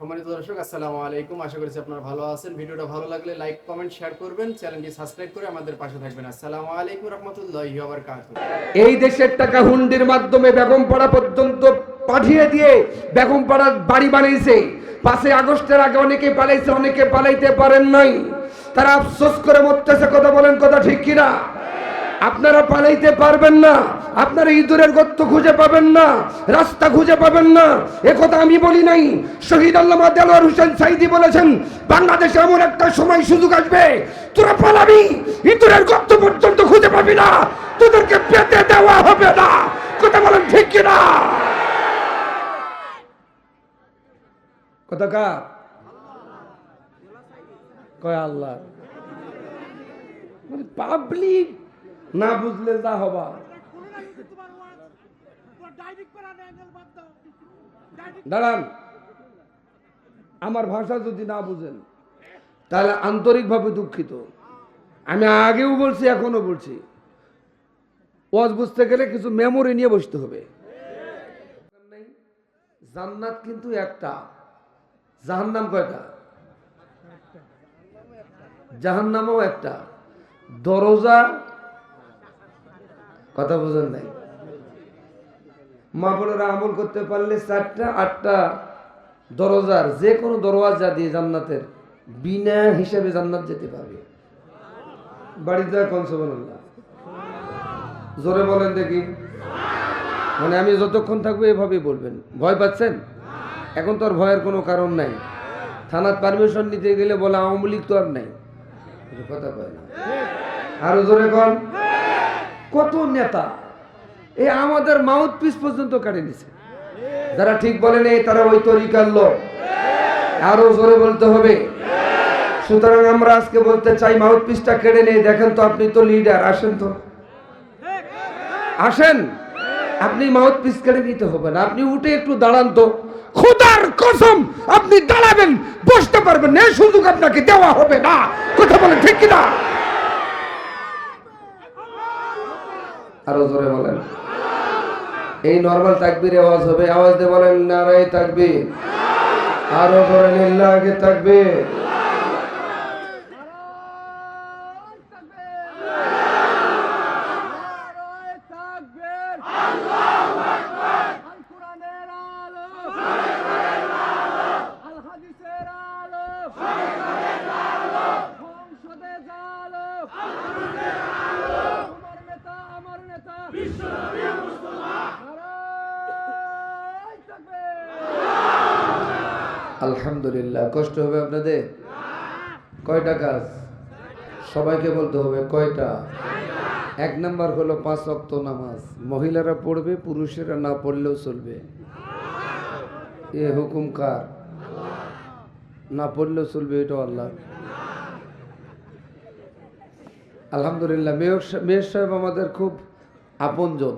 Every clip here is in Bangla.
সম্মানিত দর্শক, আসসালামু আলাইকুম। আশা করছি আপনারা ভালো আছেন। ভিডিওটা ভালো লাগলে লাইক, কমেন্ট, শেয়ার করবেন। চ্যানেলটি সাবস্ক্রাইব করে আমাদের পাশে থাকবেন। আসসালামু আলাইকুম রহমতুল্লাহি এই দেশের টাকা হুন্ডির মাধ্যমে বেগমপাড়া পর্যন্ত পাঠিয়ে দিয়ে বেগমপাড়ার বাড়ি বানিয়েছে। পাঁচই আগস্টের আগে অনেকে পালাইছে, অনেকে পালাইতে পারেন নাই। তারা আফসোস করে মরতেছে, কথা বলেন কথা ঠিক কিনা? আপনারা পালাইতে পারবেন না। আপনারা ইঁদুরের গর্ত খুঁজে পাবেন না, রাস্তা খুঁজে পাবেন না। একথা আমি বলি নাই। শহীদ আল্লামা দেলোয়ার হোসেন সাইদি বলেছেন, বাংলাদেশে এমন একটা সময় সুযোগ আসবে, তোরা পালাবি, ইঁদুরের গর্ত পর্যন্ত খুঁজে পাবি না, তোদেরকে পেতে দেওয়া হবে না। কথা বলেন ঠিক কিনা? কথা কা কয় আল্লাহ। মানে পাবলিক না বুঝলে যা হবা। দাঁড়ান। আমার ভাষা যদি না বুঝেন, তাহলে আন্তরিকভাবে দুঃখিত। আমি আগেও বলছি এখনও বলছি। ওয়াজ বুঝতে গেলে কিছু মেমোরি নিয়ে বসতে হবে। জান্নাত কিন্তু একটা। জাহান্নাম কয়টা? জাহান্নামও একটা। দরজা কথা বোঝেন নাই? মা বোনেরা আমল করতে পারলে চারটা, আটটা দরজার, যে কোনো দরওয়াজা দিয়ে জান্নাতের বিনা হিসাবে জান্নাত যেতে পারবে। বাড়িতে কনসবল্লাহ জোরে বলেন দেখি। মানে আমি যতক্ষণ থাকব এভাবেই বলবেন। ভয় পাচ্ছেন? এখন তো আর ভয়ের কোনো কারণ নাই। থানার পারমিশন নিতে গেলে বলে আওয়ামী লীগ তো আর নাই। কথা কয় না। আরও জোরে কন। কত নেতা? এই আমাদের মাউথ পিস পর্যন্ত কাটে নিছে যারা ঠিক বলেন এই তারা ওই তরিকার লোক। আরও জোরে বলতে হবে। সুতরাং আমরা আজকে বলতে চাই মাউথ পিসটা কেড়ে নেই দেখেন তো, আপনি তো লিডার আসেন তো। আসেন। আপনি মাউথ পিস কেড়ে নিতে হবে না। আপনি উঠে একটু দাঁড়ান তো। খোদার কসম, আপনি দাঁড়াবেন, বসতে পারবেন এই সুযোগ আপনাকে দেওয়া হবে না। কথা বলে ঠিক কিনা? আরও জোরে বলেন। এই নর্মাল তাকবির আওয়াজ হবে, আওয়াজ দিয়ে বলেন, নারায় তাকবীর। আরও জোরে লিল্লাহি তাকবীর। আলহামদুলিল্লাহ। কষ্ট হবে আপনাদের? কয়টা কাজ? সবাইকে বলতে হবে, কয়টা? এক নাম্বার হলো পাঁচ অক্ত নামাজ। মহিলারা পড়বে, পুরুষেরা না পড়লেও চলবে। এ হুকুম কার? না পড়লেও চলবে এটা আল্লাহ। আলহামদুলিল্লাহ মেয়র সাহেব আমাদের খুব আপনজন।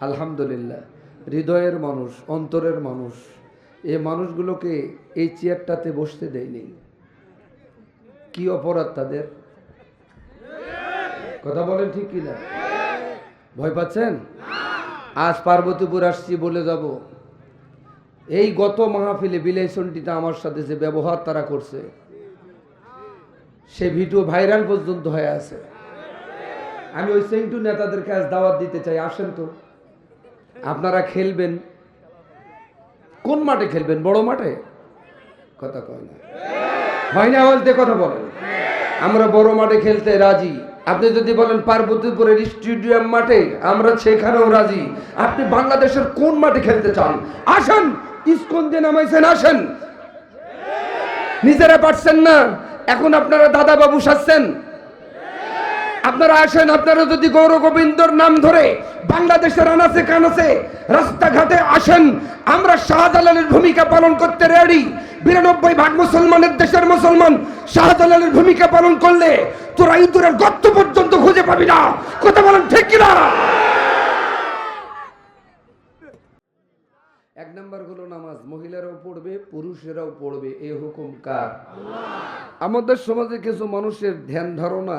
আলহামদুলিল্লাহ। হৃদয়ের মানুষ, অন্তরের মানুষ। মানুষগুলোকে এই চেয়ারটাতে বসতে দেয়নি। কি অপরাধ তাদের? কথা বলেন ঠিক কিনা? ভয় পাচ্ছেন? আজ পার্বতীপুর আসছি বলে যাব। এই গত মাহফিলে বিলাইসনটিতে আমার সাথে যে ব্যবহার তারা করছে, সে ভিডিও ভাইরাল পর্যন্ত হয়ে আছে। আমি ওই সেন্টু নেতাদেরকে আজ দাওয়াত দিতে চাই, আসেন তো। আপনারা খেলবেন কোন মাঠে খেলবেন? বড় মাঠে? কথা কয় না। হয় না বলতে কথা বলেন। আমরা বড় মাঠে খেলতে রাজি। আপনি যদি বলেন পার্বতীপুরের স্টেডিয়াম মাঠে, আমরা সেখানেও রাজি। আপনি বাংলাদেশের কোন মাঠে খেলতে চান? আসেন, ইস্কন দিয়ে নামাইছেন, আসেন। নিজেরা পারছেন না। এখন আপনারা দাদা বাবু সাজছেন। আপনারা আসেন আপনারা যদি গৌর গোবিন্দর নাম ধরে বাংলাদেশের আনাচে কানাচে রাস্তাঘাটে আসেন আমরা শাহজালালের ভূমিকা পালন করতে রেডি বিরানব্বই ভাগ মুসলমানের দেশের মুসলমান শাহজালালের ভূমিকা পালন করলে তোরা ইঁদুরের গর্ত পর্যন্ত খুঁজে পাবি না। কথা বলেন ঠিক কিনা? এক নম্বর হলো নামাজ। মহিলারাও পড়বে পুরুষেরাও পড়বে এ হুকুম কার? আমাদের সমাজে কিছু মানুষের ধ্যান ধারণা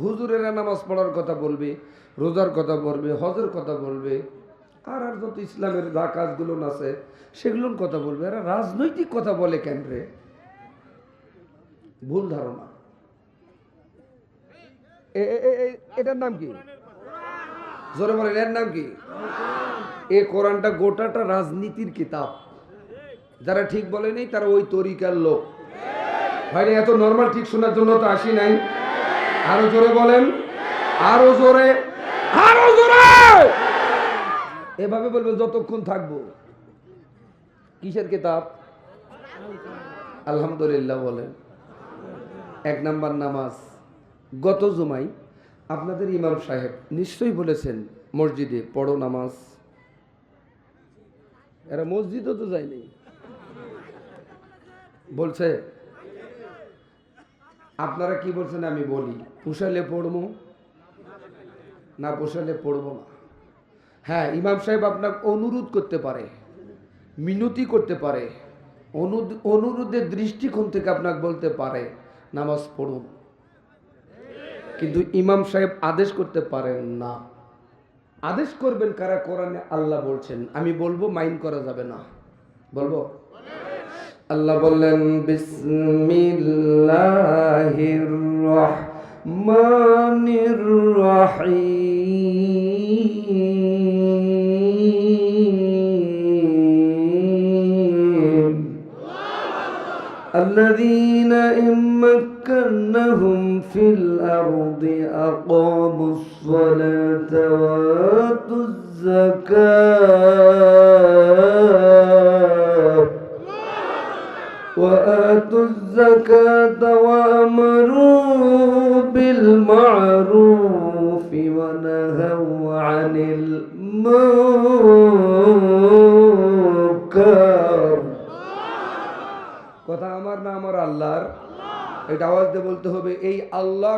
হুজুরেরা নামাজ পড়ার কথা বলবে, রোজার কথা বলবে, হজের কথা বলবে, আর আর যত ইসলামের যা কাজগুলো আছে সেগুলোর কথা বলবে। এরা রাজনৈতিক কথা বলে কেন রে? ভুল ধারণা। এটার নাম কি? জোরে বলেন, এর নাম কি? এ কোরআনটা গোটাটা রাজনীতির কিতাব। যারা ঠিক বলেনি তারা ওই তরিকার লোক। ভাইরে, এত নর্মাল ঠিক শোনার জন্য তো আসি নাই। আরও জোরে বলেন। আরও জোরে। আরও জোরে! এভাবে বলবেন যতক্ষণ থাকব। কিসের কিতাব? আলহামদুলিল্লাহ বলেন। এক নাম্বার নামাজ। গত জুমাই আপনাদের ইমাম সাহেব নিশ্চয়ই বলেছেন মসজিদে পড়ো নামাজ। এরা মসজিদও তো যায়নি। বলছে আপনারা কি বলছেন আমি বলি? পোষালে পড়ব? না পোষালে পড়ব না। হ্যাঁ ইমাম সাহেব আপনাকে অনুরোধ করতে পারে, মিনতি করতে পারে অনু- অনুরোধের দৃষ্টিকোণ থেকে আপনাকে বলতে পারে, নামাজ পড়ুন। কিন্তু ইমাম সাহেব আদেশ করতে পারেন না। আদেশ করবেন কারা? কোরআনে আল্লাহ বলছেন। আমি বলব, মাইন্ড করা যাবে না। বলব? আল্লাহ বললেন বিসমিল্লাহির রহমানির রহিম الذين إن مكنهم في الأرض أقاموا الصلاة وآتوا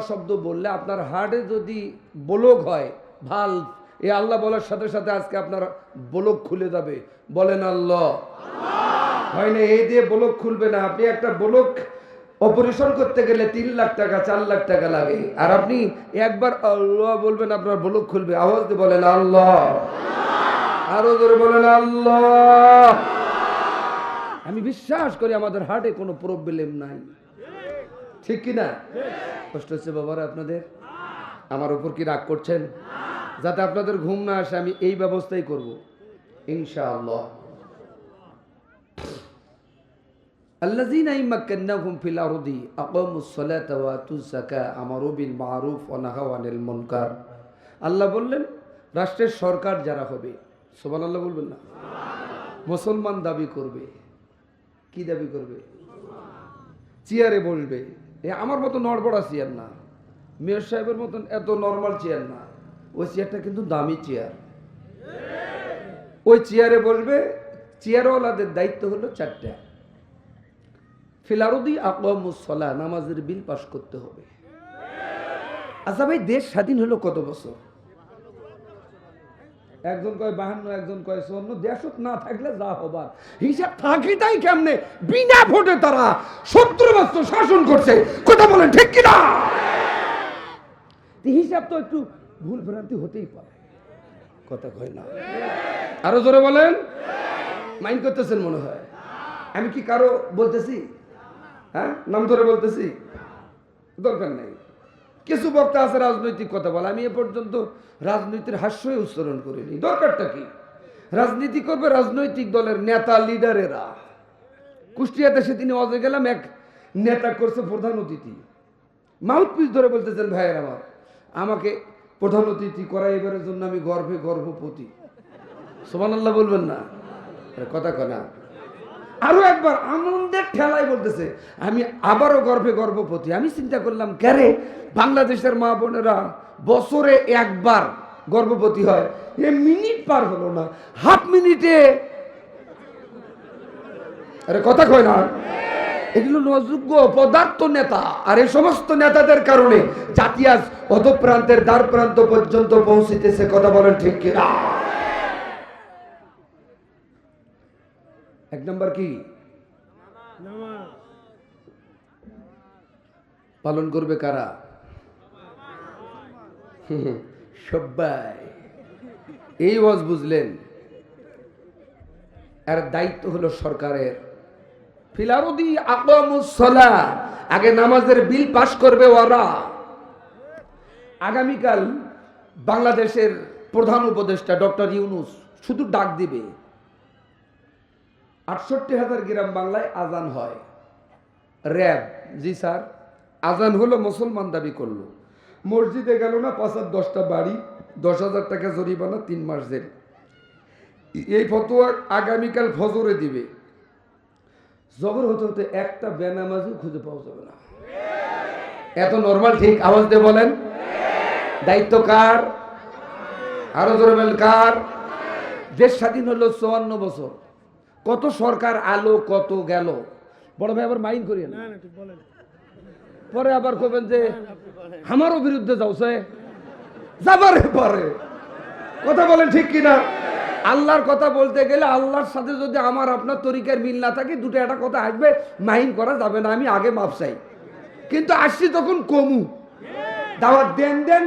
শব্দ বললে আপনার হার্টে যদি বলক হয়, ভালো। এই আল্লাহ বলার সাথে সাথে আজকে আপনার বলক খুলে যাবে। বলেন আল্লাহ। হয় না, এই দিয়ে বলক খুলবে না। আপনি একটা বলক অপারেশন করতে গেলে তিন লাখ টাকা, চার লাখ টাকা লাগে। আর আপনি একবার আল্লাহ বলবেন, আপনার বলক খুলবে। আওয়াজ দিয়ে বলেন আল্লাহ। আরও জোরে বলেন আল্লাহ। আমি বিশ্বাস করি আমাদের হার্টে কোনো প্রবলেম নাই। ঠিক কি না কষ্ট হচ্ছে বাবারা আপনাদের আমার উপর কি রাগ করছেন যাতে আপনাদের ঘুম না আসে আমি এই ব্যবস্থাই করব ইনশাআল্লাহ الذين إن مكناهم في الأرض أقاموا الصلاة وآتوا الزكاة أمروا بالمعروف ونهوا عن المنكر আল্লাহ বললেন রাষ্ট্রের সরকার যারা হবে সোমান আল্লাহ বলবেন না মুসলমান দাবি করবে কি দাবি করবে চেয়ারে বলবে আমার মতো নড়বড়া চেয়ার না। মেয়র সাহেবের মতন এত নর্মাল চেয়ার না। ওই চেয়ারটা কিন্তু দামি চেয়ার। ওই চেয়ারে বসবে, চেয়ারওয়ালাদের দায়িত্ব হলো চারটা। ফিলারুদি আকমুসলা নামাজের বিল পাশ করতে হবে। আচ্ছা ভাই, দেশ স্বাধীন হলো কত বছর? একজন কয় বাহান্ন, একজন কয় চুয়ান্ন, দেশত না থাকলে যা হবার। হিসাব থাকি তাই কেমনে? বিনা ভোটে তারা সত্তর শাসন করছে। কথা বলেন ঠিক কিনা হিসাব তো একটু ভুল ভ্রান্তি হতেই পারে। কথা কয় না। আরও জোরে বলেন। মাইন্ড করতেছেন মনে হয়। আমি কি কারও বলতেছি? হ্যাঁ? নাম ধরে বলতেছি? দরকার নেই। কিছু বক্তা আছে রাজনৈতিক কথা বলে। আমি এ পর্যন্ত রাজনীতির হাস্যই উচ্চারণ করিনি। দরকারটা কি? রাজনীতি করবে রাজনৈতিক দলের নেতা, লিডারেরা। কুষ্টিয়াতে সেদিন অজে গেলাম, এক নেতা করছে প্রধান অতিথি। মাউথপিস ধরে বলতেছেন, ভাইয়ের আমার, আমাকে প্রধান অতিথি করা এবারের জন্য আমি গর্ভে গর্ভপতি সোমান আল্লাহ বলবেন না। কথা কনা আরও একবার আনন্দের ঠেলায় বলতেছে, আমি আবারও গর্ভে গর্ভপতি আমি চিন্তা করলাম ক্যারে বাংলাদেশের মা বোনেরা বছরে একবার গর্ভবতী হয়, এ মিনিট পার হলো না, হাফ মিনিটে আরে কথা কয় না। এগুলো নযোগ্য পদার্থ নেতা, আর এই সমস্ত নেতাদের কারণে জাতি আজ অধপ্রান্তের দ্বার প্রান্ত পর্যন্ত পৌঁছিতেছে, কথা বলেন ঠিক কিনা? এক নম্বর কি? পালন করবে কারা? সবাই এই ওয়াজ বুঝলেন? এর দায়িত্ব হলো সরকারের। ফিলারুদি আকামুসলা আগে নামাজের বিল পাশ করবে ওরা। আগামীকাল বাংলাদেশের প্রধান উপদেষ্টা ডক্টর ইউনুস শুধু ডাক দিবে। আটষট্টি হাজার গ্রাম বাংলায় আজান হয়। র্যাব, জি স্যার, আজান হলো মুসলমান দাবি করল। মসজিদে গেল না, পাঁচ আর দশটা বাড়ি, দশ হাজার টাকা জরিমানা, তিন মাস জেল। এই ফতোয়া আগামীকাল ফজরে দিবে। জবর হতে হতে একটা বেনামাজিও খুঁজে পাওয়া যাবে না। এত নর্মাল ঠিক আওয়াজ দিয়ে বলেন। দায়িত্ব কার? আরও জোরে কার? দেশ স্বাধীন হলো চুয়ান্ন বছর। কত সরকার আলো কত গেল। বড় ভাই আবার মাইন্ড করিয়ে না পরে আবার কবেন যে আমারও বিরুদ্ধে যাওছে যাবারে পরে। কথা বলেন ঠিক কিনা আল্লাহর কথা বলতে গেলে আল্লাহর সাথে যদি আমার আপনার তরিকার মিল না থাকে দুটো একটা কথা আসবে মাইন করা যাবে না আমি আগে মাপ চাই। কিন্তু আসছি তখন কমু। দাওয়াত দেন দেন।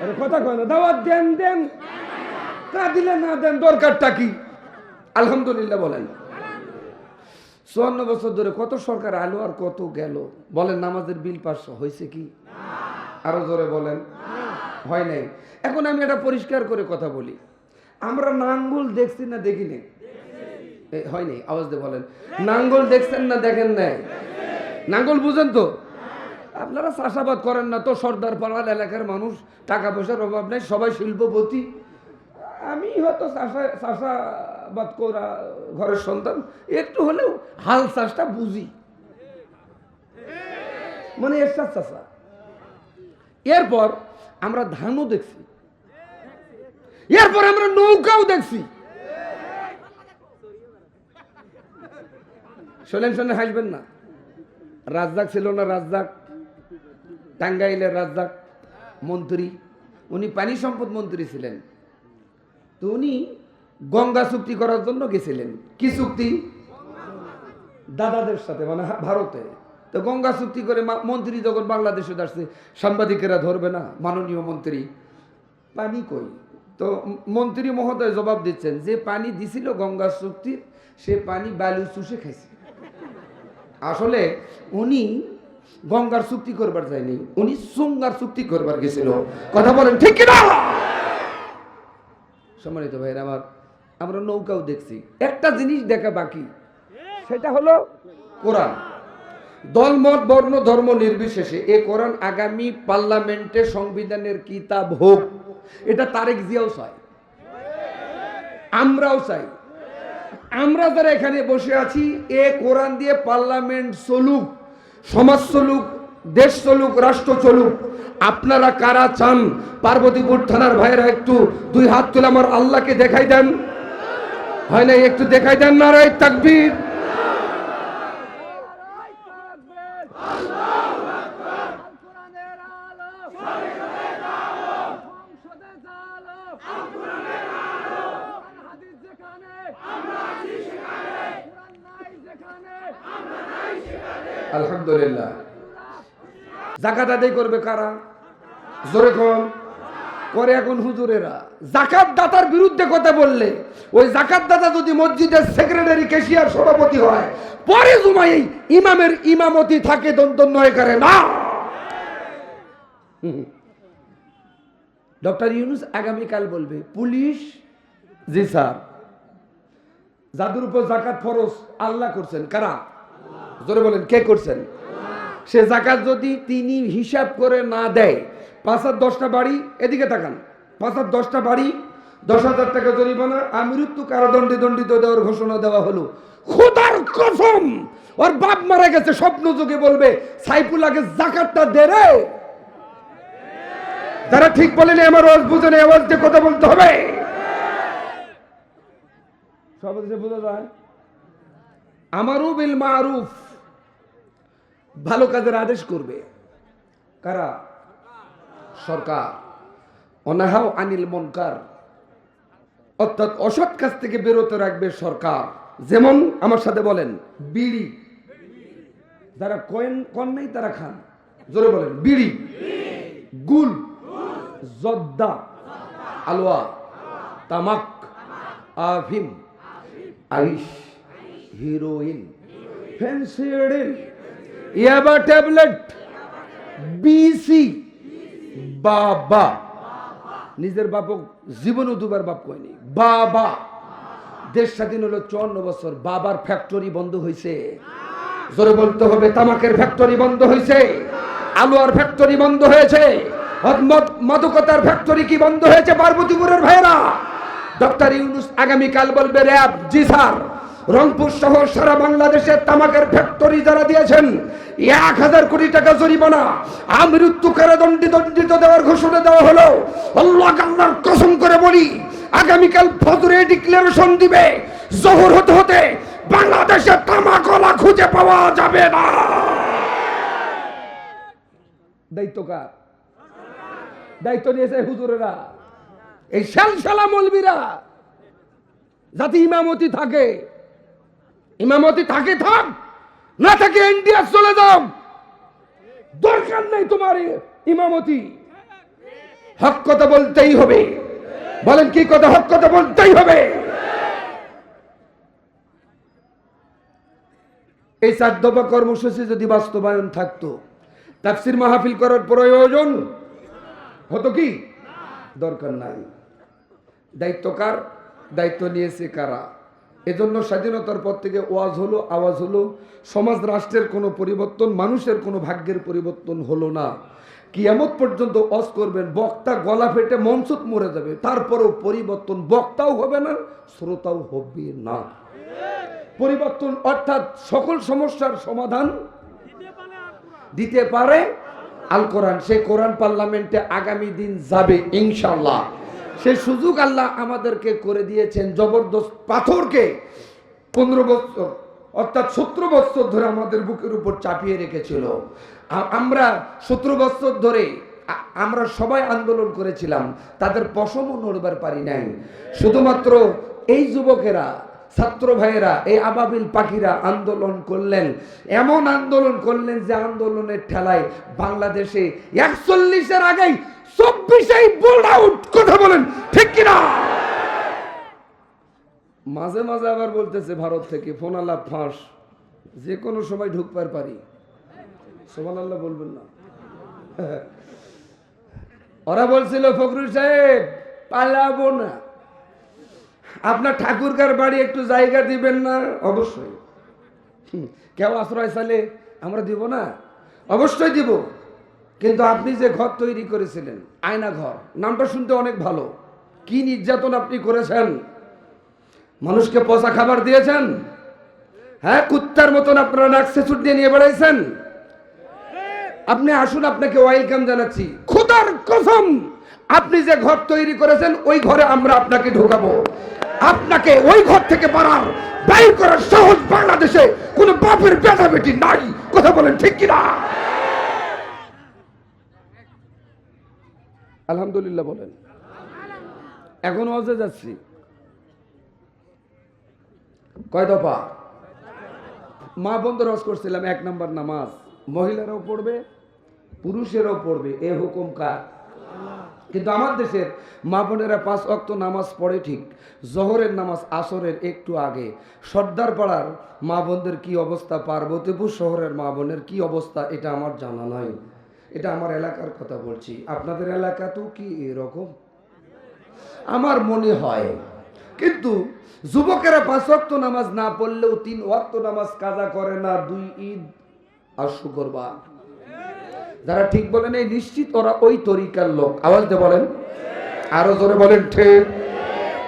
আরে কথা কয় না দাওয়াত দেন দেন। তা দিলে না দেন দরকারটা কি? আলহামদুলিল্লাহ বলেন। চুয়ান্ন বছর ধরে কত সরকার আলো আর কত গেল? বলেন নামাজের বিল পাস হয়েছে কি? আরও জোরে বলেন। হয় নাই? এখন আমি এটা পরিষ্কার করে কথা বলি। আমরা নাঙ্গল দেখছি না দেখিনি এ, হয়নি আওয়াজ দিয়ে বলেন। নাঙ্গল দেখছেন না দেখেন নাই? নাঙ্গল বুঝেন তো? আপনারা চাষাবাদ করেন না তো সর্দার পাড়ার এলাকার মানুষ টাকা পয়সার অভাব নেই সবাই শিল্পপতি। আমি হয়তো চাষা চাষাবাদ করা ঘরের সন্তান, একটু হলেও হাল চাষটা বুঝি। মানে এরশাদ চাষা এরপর আমরা ধানও দেখছি। এরপর আমরা নৌকাও দেখছি। শোনেন শোনেন, হাসবেন না। রাজ্জাক ছিল না রাজ্জাক, টাঙ্গাইলের রাজ্জাক মন্ত্রী। উনি পানি সম্পদ মন্ত্রী ছিলেন। তো উনি গঙ্গা চুক্তি করার জন্য গেছিলেন। কি চুক্তি? দাদাদের সাথে মানে ভারতে। তো গঙ্গা চুক্তি করে মন্ত্রী যখন বাংলাদেশে আসছে, সাংবাদিকেরা ধরবে না, মাননীয় মন্ত্রী। পানি কই? তো মন্ত্রী মহোদয় জবাব দিচ্ছেন, যে পানি দিছিল গঙ্গা চুক্তির, সে পানি বালু চুষে খাইছে। আসলে উনি গঙ্গার চুক্তি করবার যায়নি, উনি সুঙ্গার চুক্তি করবার গেছিল। কথা বলেন ঠিক কিনা? সম্মানিত ভাইরা আমার আমরা নৌকাও দেখছি। একটা জিনিস দেখা বাকি, সেটা হলো কোরআন। দলমত, বর্ণ, ধর্ম নির্বিশেষে এ কোরআন আগামী পার্লামেন্টে সংবিধানের কিতাব হোক, এটা তারেক জিয়াও চায়। আমরাও চাই। আমরা যারা এখানে বসে আছি, এ কোরআন দিয়ে পার্লামেন্ট চলুক, সমাজ চলুক, দেশ চলুক, রাষ্ট্র চলুক, আপনারা কারা চান? পার্বতীপুর থানার ভাইয়েরা একটু দুই হাত তুলে আমার আল্লাহকে দেখাই দেন। হয় না একটু দেখাই দেন না রায় তাকবীর। আলহামদুলিল্লাহ। জাকাত আদায় করবে কারা? জোরে কোন। করে এখন হুজুরেরা। জাকাত দাতার বিরুদ্ধে কথা বললে, ওই জাকাত দাতা যদি মসজিদের সেক্রেটারি কেশিয়ার সভাপতি হয়, পরে জুমাই ইমামের ইমামতি থাকে দন্ত নয় করে না ডক্টর ইউনুস আগামীকাল বলবে, পুলিশ? জি, স্যার। যাদের উপর জাকাত ফরজ, আল্লাহ করছেন। কারা? জোরে বলেন, কে করছেন? সে জাকাত যদি তিনি হিসাব করে না দেয় পাঁচ আর দশটা বাড়ি এদিকে তাকান। পাঁচ আর দশটা বাড়ি, দশ হাজার টাকা জরিমানা আমৃত্যু কারাদণ্ডে দণ্ডিত দেওয়ার ঘোষণা দেওয়া হলো। খোদার কসম! ওর বাপ মারা গেছে, স্বপ্ন বলবে জাকাতটা দে রে। ঠিক বলেনি, আমার আওয়াজ বুঝে নেই দিয়ে কথা বলতে হবে। সব বোঝা যায়। বিল মারুফ, ভালো কাজের আদেশ করবে। কারা? সরকার। অনাহাও আনিল মনকার। অর্থাৎ অসৎ কাজ থেকে বেরোতে রাখবে সরকার। যেমন আমার সাথে বলেন, বিড়ি। যারা কয়েন, কন নাই তারা খান। জোরে বলেন, বিড়ি। গুল। জর্দা আলোয়া। তামাক। আফিম। আইস। হিরোইন। ফেন্সিডিল ইয়াবা ট্যাবলেট। বিসি। বাবা। নিজের বাপক জীবনও দুবার বাপ কয়নি। বাবা। দেশ স্বাধীন হলো চুয়ান্ন বছর। বাবার ফ্যাক্টরি বন্ধ হয়েছে জোরে বলতে হবে, তামাকের ফ্যাক্টরি বন্ধ হয়েছে আলুয়ার ফ্যাক্টরি বন্ধ হয়েছে। মদ- মাদকতার ফ্যাক্টরি কি বন্ধ হয়েছে? পার্বতীপুরের ভাইরা ডক্টর ইউনুস আগামীকাল বলবে, র্যাব, জি স্যার। রংপুর সহ সারা বাংলাদেশের তামাকের ফ্যাক্টরি যারা দিয়েছেন, এক হাজার কোটি টাকা জরিমানা। আমৃত্যু কারাদণ্ডে দণ্ডিত দেওয়ার ঘোষণা দেওয়া হলো। আল্লাহ আল্লাহর কসম করে বলি, আগামীকাল ফজরে ডিক্লারেশন দিবে, জহর হতে হতে বাংলাদেশে তামাকলা খুঁজে পাওয়া যাবে না। দায়িত্ব কার? দায়িত্ব নিয়েছে হুজুরেরা। এই শালশালা মলবিরা। যাতে ইমামতি থাকে। ইমামতি থাকে থাক, না থাকে ইন্ডিয়া চলে যাও দরকার নেই তোমার ইমামতি। হক কথা বলতেই হবে। বলেন কি কথা? হক কথা বলতেই হবে। এই চার দফা কর্মসূচি যদি বাস্তবায়ন থাকতো, তাফসির মাহফিল করার প্রয়োজন হতো কি? দরকার নাই। দায়িত্ব কার? দায়িত্ব নিয়েছে কারা? এজন্য স্বাধীনতার পর থেকে ওয়াজ হলো, আওয়াজ হলো, সমাজ রাষ্ট্রের কোনো পরিবর্তন, মানুষের কোনো ভাগ্যের পরিবর্তন হলো না। কিয়ামত পর্যন্ত অস করবেন, বক্তা গলা ফেটে মঞ্চত মরে যাবে, তারপরেও পরিবর্তন বক্তাও হবে না, শ্রোতাও হবে না। পরিবর্তন অর্থাৎ সকল সমস্যার সমাধান দিতে পারে আল কোরআন। সে কোরআন পার্লামেন্টে আগামী দিন যাবে ইনশাল্লাহ সে সুযোগ আল্লাহ আমাদেরকে করে দিয়েছেন জবরদস্ত পাথরকে পনেরো বছর, অর্থাৎ সতেরো বছর ধরে আমাদের বুকের উপর চাপিয়ে রেখেছিল। আমরা সতেরো বছর ধরে আমরা সবাই আন্দোলন করেছিলাম, তাদের পশমও নড়বার পারি নাই। শুধুমাত্র এই যুবকেরা ছাত্র ভাইয়েরা, এই আবাবিল পাখিরা আন্দোলন করলেন। এমন আন্দোলন করলেন যে আন্দোলনের ঠেলায় বাংলাদেশে একচল্লিশের আগেই চব্বিশেই বোল্ড আউট কথা বলেন, ঠিক কিনা? মাঝে মাঝে আবার বলতেছে, ভারত থেকে ফোন আল্লাহ ফাঁস, যে কোনো সময় ঢুকবার পারি। সোমান আল্লাহ বলবেন না। ওরা বলছিল, ফখরুল সাহেব, পালাবো না। আপনার ঠাকুরকার বাড়ি একটু জায়গা দিবেন না? অবশ্যই। কেউ আশ্রয় চাইলে আমরা দিব না? অবশ্যই দিব। কিন্তু আপনি যে ঘর তৈরি করেছিলেন, আয়না ঘর, নামটা শুনতে অনেক ভালো। কি নির্যাতন আপনি করেছেন? মানুষকে পচা খাবার দিয়েছেন? হ্যাঁ কুত্তার মতন আপনারা নাক সেচুর দিয়ে নিয়ে বেড়াইছেন? আপনি আসুন, আপনাকে ওয়েলকাম জানাচ্ছি। খোদার কসম, আপনি যে ঘর তৈরি করেছেন, ওই ঘরে আমরা আপনাকে ঢোকাবো। আপনাকে ওই ঘর থেকে বাড়ার বাইর করার সহজ বাংলাদেশে কোন বাপের বেটা বেটি নাই। কথা বলেন ঠিক কিনা? আলহামদুলিল্লাহ বলেন। এখন অজে যাচ্ছি। কয় দফা? মা বন্ধ রস করছিলাম, এক নাম্বার নামাজ। মহিলারাও পড়বে, পুরুষেরাও পড়বে, এ হুকুম কার? কিন্তু আমার দেশের মা বোনেরা পাঁচ অক্ত নামাজ পড়ে ঠিক, জহরের নামাজ আসরের একটু আগে। সর্দার পাড়ার মা বোনদের কি অবস্থা, পার্বতীপুর শহরের মা বোনের কি অবস্থা, এটা আমার জানা নাই। এটা আমার এলাকার কথা বলছি। আপনাদের এলাকাতেও কি এরকম? আমার মনে হয়, কিন্তু যুবকেরা পাঁচ ওয়াক্ত নামাজ না পড়লেও তিন ওয়াক্ত নামাজ কাজা করে না, দুই ঈদ আর শুক্রবার যারা ঠিক বলেন এই নিশ্চিত ওরা ওই তরিকার লোক। আওয়াজ দিয়ে বলেন। আরও জোরে বলেন ঠিক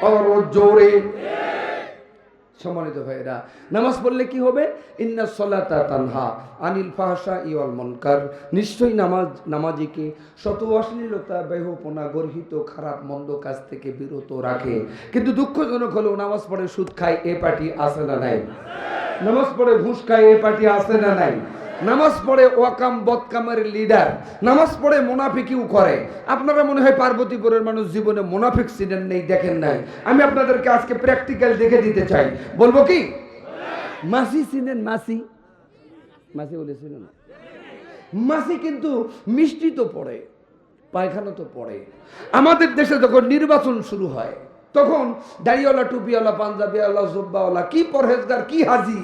আরও জোরে। সম্মানিত ভাইরা নামাজ পড়লে কি হবে? ইন্না সলাতা তানহা আনিল মনকার। নিশ্চয়ই নামাজ, নামাজিকে শত অশ্লীলতা বেহপনা, গর্হিত, খারাপ, মন্দ কাজ থেকে বিরত রাখে। কিন্তু দুঃখজনক হলেও নামাজ পড়ে সুদ খায়, এ পার্টি আসে না নাই? নামাজ পড়ে ঘুষ খায়, এ পার্টি আসে না নাই? নামাজ পড়ে ওয়াকাম, বদকামের লিডার নামাজ পড়ে মোনাফিকিও করে। আপনারা মনে হয় পার্বতীপুরের মানুষ জীবনে মোনাফিক সিডেন্ট নেই, দেখেন নাই। আমি আপনাদেরকে আজকে প্র্যাকটিক্যাল দেখে দিতে চাই। বলব কি? মাসি চিনেন মাসি? মাসি বলেছিলেন মাসি কিন্তু মিষ্টি তো পড়ে, পায়খানা তো পড়ে। আমাদের দেশে যখন নির্বাচন শুরু হয়, তখন দাড়িওয়ালা, টুপিওয়ালা, পাঞ্জাবিওয়ালা, জুব্বাওয়ালা, কি পরহেজগার, কি হাজি?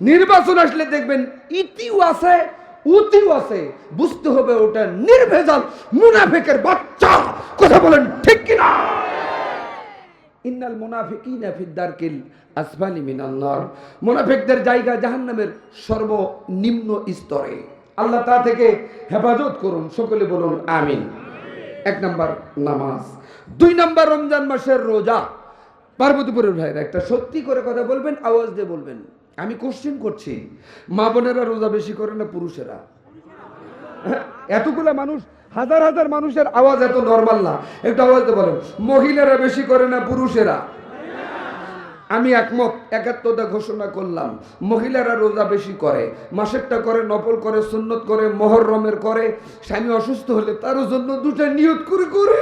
নির্বাচন আসলে দেখবেন ইতিও আছে, উতিও আছে। বুঝতে হবে ওটা নির্ভেজাল, মুনাফেকের বাচ্চা। কথা বলেন ঠিক কিনা? সর্বনিম্ন স্তরে। আল্লাহ তা থেকে হেফাজত করুন, সকলে বলুন আমিন। এক নাম্বার নামাজ। দুই নাম্বার রমজান মাসের রোজা। পার্বতীপুরের ভাইরা একটা সত্যি করে কথা বলবেন, আওয়াজ দিয়ে বলবেন। আমি কোশ্চেন করছি, মা বোনেরা রোজা বেশি করে না পুরুষেরা? এতগুলা মানুষ, হাজার হাজার মানুষের আওয়াজ এত নর্মাল না। একটু আওয়াজ দিয়ে বলেন, মহিলারা বেশি করে না পুরুষেরা? আমি একমত একাত্মতা ঘোষণা করলাম, মহিলারা রোজা বেশি করে, মাসেরটা করে, নফল করে, সুন্নত করে, মহরমের করে, স্বামী অসুস্থ হলে তারও জন্য দুটা নিয়ত করে করে।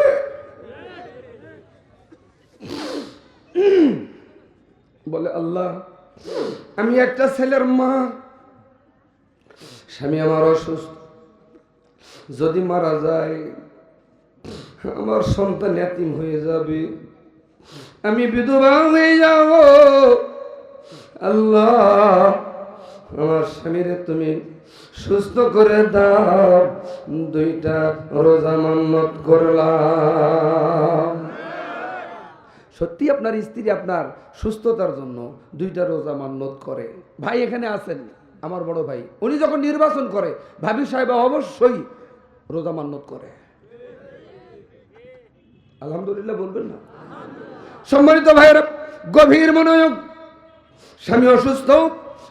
বলে আল্লাহ আমি একটা ছেলের মা। স্বামী আমার অসুস্থ। যদি মারা যায়, আমার সন্তান এতিম হয়ে যাবে। আমি বিধবা হয়ে যাব। আল্লাহ, আমার স্বামীরে তুমি সুস্থ করে দাও। দুইটা রোজা মান্নত করলাম। সত্যি আপনার স্ত্রী আপনার সুস্থতার জন্য দুইটা রোজা মান্নত করে। ভাই এখানে আছেন, আমার বড় ভাই। উনি যখন নির্বাচন করে, ভাবি সাহেব অবশ্যই রোজা মান্নত করে। আলহামদুলিল্লাহ বলবেন না? সম্মানিত ভাইয়ের, গভীর মনোযোগ, স্বামী অসুস্থ,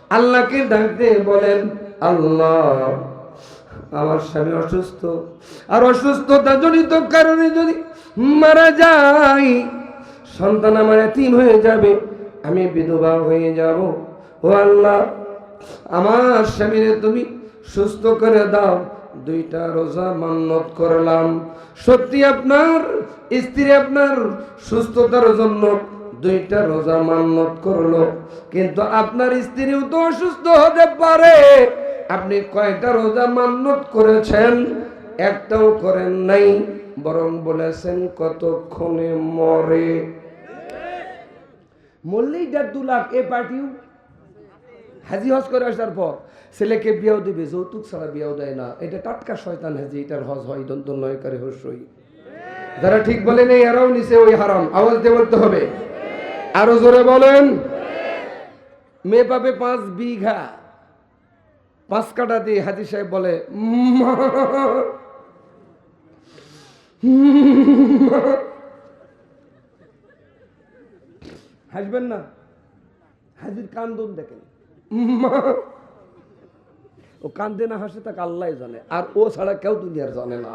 আল্লাহকে ডাকতে বলেন, আল্লাহ, আমার স্বামী অসুস্থ। আর অসুস্থতা জনিত কারণে যদি মারা যায় সন্তান আমার এতিম হয়ে যাবে, আমি বিধবা হয়ে যাব। ও আল্লাহ, আমার স্বামীরে তুমি সুস্থ করে দাও, দুইটা রোজা মান্নত করলাম। সত্যি আপনার স্ত্রী আপনার সুস্থতার জন্য দুইটা রোজা মান্নত করল, কিন্তু আপনার স্ত্রীও তো অসুস্থ হতে পারে। আপনি কয়টা রোজা মান্নত করেছেন? একটাও করেন নাই, বরং বলেছেন কতক্ষণে মরে। মরলেই দেড় দু লাখ এ পার্টিও হাজি হজ করে আসার পর ছেলেকে বিয়াও দিবে যৌতুক ছাড়া বিয়াও দেয় না এটা টাটকা শয়তান হাজি এটার হজ হয় দন্ত নয় করে হস্যই যারা ঠিক বলেন এই এরাও নিচে ওই হারাম আওয়াজ দিয়ে বলতে হবে আরও জোরে বলেন মেয়ে পাবে পাঁচ বিঘা পাঁচ কাটা দিয়ে হাজি সাহেব বলে "মা, মা।" হাসবেন না। হাজির কান্দন দেখেন। ও কান্দে না হাসে, তাকে আল্লাহ জানে। আর ও ছাড়া কেউ দুনিয়ার জানে না।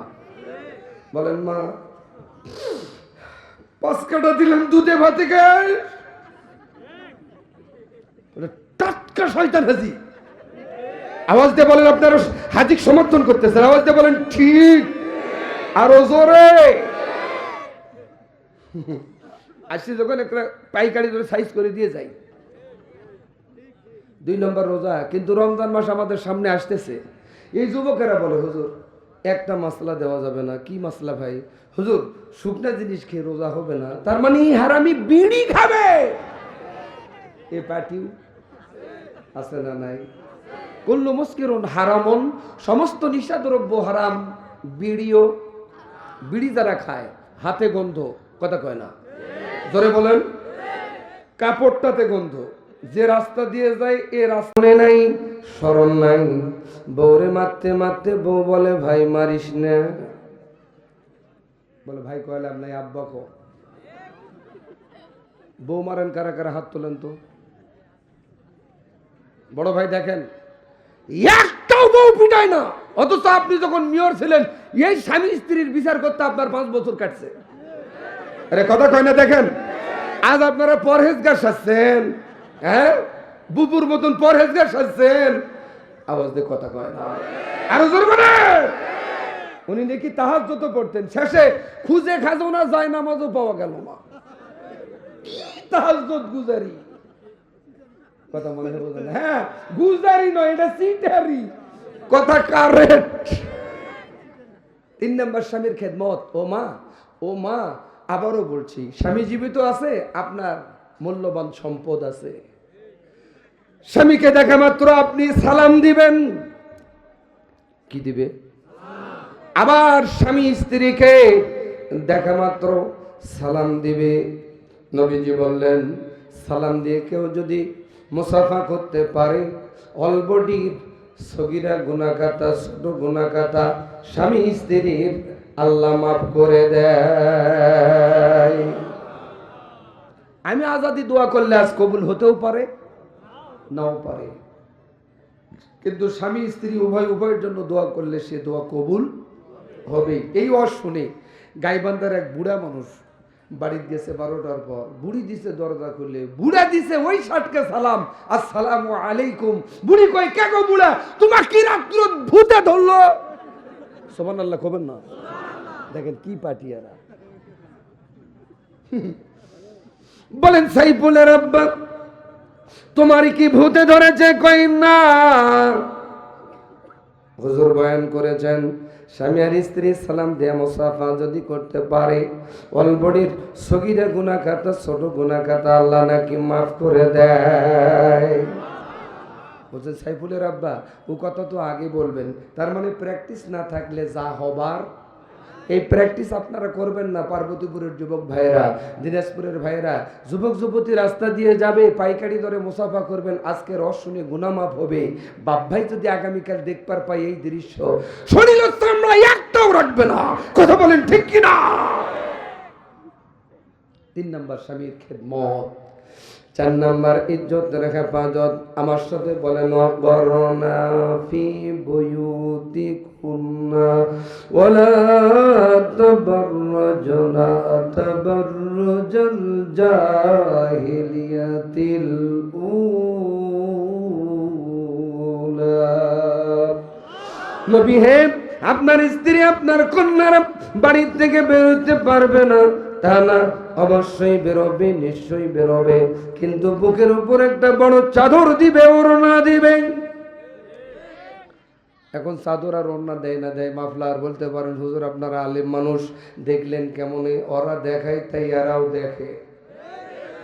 বলেন, মা, পাঁচ কাটা দিলাম দুধে ভাতে টাটকা শয়তান হাজি। আওয়াজ দিয়ে বলেন, আপনারা হাজিক সমর্থন করতেছেন। আওয়াজ দিয়ে বলেন, ঠিক। আরও জোরে। আসছি যখন একটা পাইকারি ধরে সাইজ করে দিয়ে যাই। দুই নম্বর রোজা, কিন্তু রমজান মাস আমাদের সামনে আসতেছে। এই যুবকেরা বলে, হুজুর, একটা মশলা দেওয়া যাবে না। কি মশলা ভাই? হুজুর, শুকনা জিনিস খেয়ে রোজা হবে না। তার মানে হারামি বিড়ি খাবে। এ পাটিও আছে না নাই? কুল্লু মুস্কিরুন হারামন, সমস্ত নিশাদ্রব্য হারাম, বিড়িও, বিড়ি যারা খায়, হাতে গন্ধ, কথা কয় না। ধরে বলেন। কাপড়টাতে গন্ধ। যে রাস্তা দিয়ে যায়, এ রাস্তা নাই, স্মরণ নাই। বউরে মারতে মারতে বউ বলে, ভাই, মারিস না। বলে, ভাই কয়লাম নাই, আব্বা কো বউ মারেন, কারা কারা হাত তোলেন তো? বড় ভাই, দেখেন, একটাও বউ পিটায় না। অথচ আপনি যখন মেয়র ছিলেন, এই স্বামী স্ত্রীর বিচার করতে আপনার পাঁচ বছর কাটছে। আরে কথা কয় না দেখেন। আজ আপনারা পরহেজগার সাজছেন হ্যাঁ? বুবুর মতন পরহেজগার সাজছেন। আওয়াজ দিয়ে কথা কয় না। আরও জোর করে উনি নাকি তাহার যত পড়তেন শেষে খুঁজে খাজো না যায় নামাজও পাওয়া গেল না। তাহাজ্জুদ গুজারি? কথা মনে হয় হ্যাঁ গুজারি নয়, এটা সিটারি। কথা কারেক্ট। তিন নম্বর স্বামীর খেদমত। ও মা ও মা আবারও বলছি, স্বামী জীবিত আছে, আপনার মূল্যবান সম্পদ আছে। স্বামীকে দেখা মাত্র আপনি সালাম দিবেন। কি দিবে? আবার স্বামী স্ত্রীকে দেখা মাত্র সালাম দিবে। নবীজি বললেন, সালাম দিয়ে কেউ যদি মুসাফা করতে পারে অলবডি সগিরা গুনাকাতা ছোট গুনাকাতা স্বামী স্ত্রীর আল্লাহ মাফ করে দেয় আমি আজাদি দোয়া করলে আজ কবুল হতেও পারে, নাও পারে। কিন্তু স্বামী, স্ত্রী উভয়, উভয়ের জন্য দোয়া করলে সে দোয়া কবুল হবে এই অস শুনে গাইবান্ধার এক বুড়া মানুষ বাড়িতে গেছে বারোটার পর। বুড়ি দিছে দরজা খুলে, বুড়া দিছে ওই ষাটকে সালাম। আসসালাম আলাইকুম। বুড়ি কই কে গো বুড়া? তোমার কি রাত্র ভূতে ধরলো? সোমান আল্লাহ খবর না? দেখেন কি পাটিয়ারা। বলেন, সাইফুলের আব্বা তোমার কি ভূতে ধরেছে কই না? হুজুর বয়ান করেছেন, স্বামী আর স্ত্রী সালাম মুসাফা যদি করতে পারে, অলবডির খাতা ছোট গুনা খাতা আল্লাহ নাকি মাফ করে দেয়। সাইফুলের আব্বা, ও কথা তো আগে বলবেন, তার মানে প্র্যাকটিস না থাকলে যা হবার এই প্র্যাকটিস আপনারা করবেন না, পার্বতীপুরের যুবক ভাইরা দিনাজপুরের ভাইরা যুবক, যুবতী রাস্তা দিয়ে যাবে, পাইকারি দরে মুসাফা করবেন আজকে রস শুনে গুনামাপ হবে। বাপ ভাই যদি আগামীকাল দেখবার পাই এই দৃশ্য শরীর আমরা একটাও রাখবে না। কথা বলেন ঠিক কিনা? তিন নম্বর স্বামীর খেদমত। চার নাম্বার, ইজ্জত পাঁচত। আমার সাথে বলেন ফি বয়ুতি ওলা আপনার স্ত্রী, আপনার কন্যারা বাড়ির থেকে বেরোতে পারবে না। তা না অবশ্যই বেরোবে, নিশ্চয়ই বেরোবে। কিন্তু বুকের উপর একটা বড় চাদর দিবে, ওড়না দিবে। এখন চাদর আর ওড়না দেয় না, দেয় মাফলার বলতে পারেন, হুজুর, আপনারা আলিম মানুষ, দেখলেন কেমন ওরা দেখায়, তাই এরাও দেখে।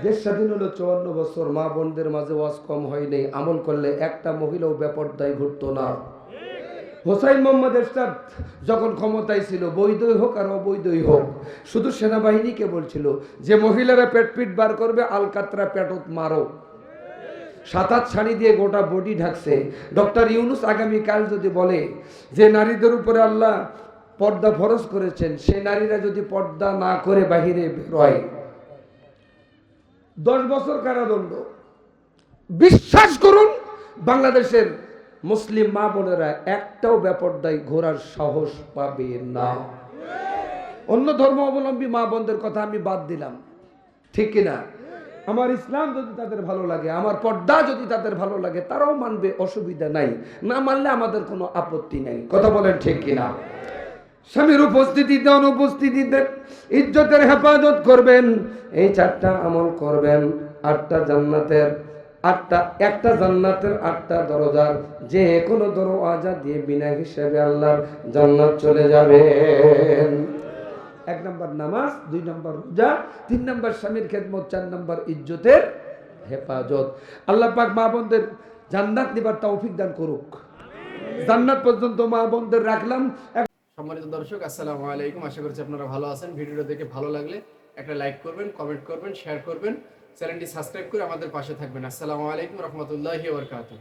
দেশ স্বাধীন হলো চুয়ান্ন বছর, মা বোনদের মাঝে ওয়াজ কম হয়নি আমল করলে একটা মহিলাও বেপরদায় ঘুরতো না। হোসাইন মোহাম্মদ এরশাদ যখন ক্ষমতায় ছিল, বৈধই হোক আর অবৈধই হোক, শুধু সেনাবাহিনীকে বলছিল যে মহিলারা পেট পিট বার করবে, আলকাতরা পেটত মারো। সাত আট শাড়ি দিয়ে গোটা বডি ঢাকছে। ডক্টর ইউনুস আগামীকাল যদি বলে যে নারীদের উপরে আল্লাহ পর্দা ফরজ করেছেন সে নারীরা যদি পর্দা না করে বাহিরে বেরোয়। দশ বছর কারাদণ্ড। বিশ্বাস করুন, বাংলাদেশের মুসলিম মা বোনেরা একটাও ব্যাপারদায় ঘোরার সাহস পাবে না। অন্য ধর্ম অবলম্বী মা বোনদের কথা আমি বাদ দিলাম। ঠিক কিনা? আমার ইসলাম যদি তাদের ভালো লাগে, আমার পর্দা যদি তাদের ভালো লাগে, তারাও মানবে অসুবিধা নাই। না মানলে আমাদের কোনো আপত্তি নাই। কথা বলেন ঠিক কিনা? স্বামীর উপস্থিতিতে, অনুপস্থিতিতে ইজ্জতের হেফাজত করবেন। এই চারটা আমল করবেন। আটটা জান্নাতের আটটা, একটা জান্নাতের আটটা দরজার যে কোনো দরওয়াজা দিয়ে বিনা হিসেবে আল্লাহর জান্নাত চলে যাবেন এক নম্বর নামাজ, দুই নম্বর রোজা, তিন নম্বর স্বামীর খেদমত, চার নম্বর ইজ্জতের হেফাজত। আল্লাহ পাক মা বোনদের জান্নাত নিবার তৌফিক দান করুক। জান্নাত পর্যন্ত মা বোনদের রাখলাম। সম্মানিত দর্শক, আসসালামু আলাইকুম। আশা করছি আপনারা ভালো আছেন। ভিডিওটা দেখে ভালো লাগলে একটা লাইক করবেন, কমেন্ট করবেন, শেয়ার করবেন। চ্যানেলটি সাবস্ক্রাইব করে আমাদের পাশে থাকবেন। আসসালামু আলাইকুম রহমতুল্লাহি ওবরকাতুহ